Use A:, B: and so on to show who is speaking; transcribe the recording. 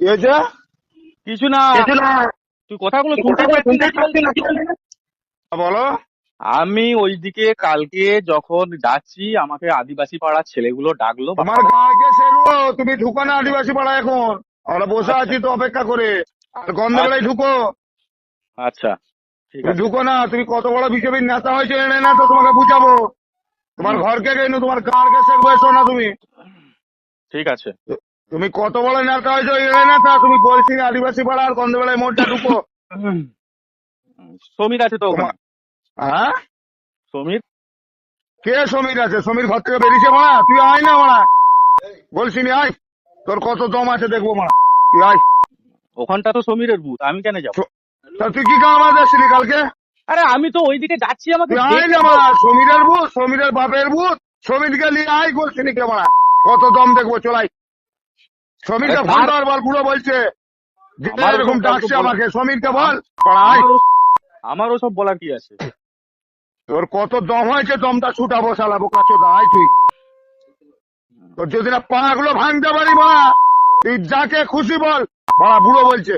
A: এই যে
B: কিছু না। তুই কথাগুলো?
A: বলো।
B: আমি ওইদিকে কালকে যখন যাচ্ছি আমাকে আদিবাসী পাড়ার ছেলেগুলো ডাকলো
A: তোমার গাঁকে সেরো তুমি ঢুকো না আদিবাসী পাড়া এখন। আমরা বসে আছি তো অপেক্ষা করে। আর গন্ধবেলায় ঢুকো।
B: আচ্ছা ঠিক আছে।
A: ঢুকো না তুমি কত বড় বিজেপির নেতা হয়েছে এনে না তো তোমাকে বুঝাবো। তোমার ঘরকে গেনু তোমার গাঁকে শেখবো এসো না তুমি।
B: ঠিক আছে।
A: তুমি কত বড় নেতা হয়েছো? নেতা তুমি বলছি আদিবাসী পাড়া আর গন্ধবেলায় মোড়টা ঢুকো।
B: সমীর আছে তো
A: হ্যাঁ
B: সমীর?
A: কে সমীর আছে? সমীর ঘর থেকে বেরিয়েছে মারা? তুই আয় না মারা। বলছি নি আয়। তোর কত দম আছে দেখব মারা। তুই আয়।
B: ওখানটা তো সমীরের বুথ আমি কেন যাব?
A: তা তুই কি কাম আছে আসছিলি কালকে?
B: আরে আমি তো ওইদিকে যাচ্ছি আমাকে
A: আয় না মারা। সমীরের ভূত সমীরের বাপের বুথ। সমীরকে নিয়ে আয় বলছি নি কে মারা। কত দম দেখব চলাই ফোন
B: তার-
A: বল পুরো বলছে। এরকম ডাকছে আমাকে সমীরকে বল।
B: আমারও সব বলার কি আছে?
A: তোর কত দম হয়েছে দমটা ছুটাবো বসালাবো কাছো আয় তুই। তোর যদি না পাগুলো ভাঙতে পারি বলা তুই যাকে খুশি বল। বলা বুড়ো বলছে।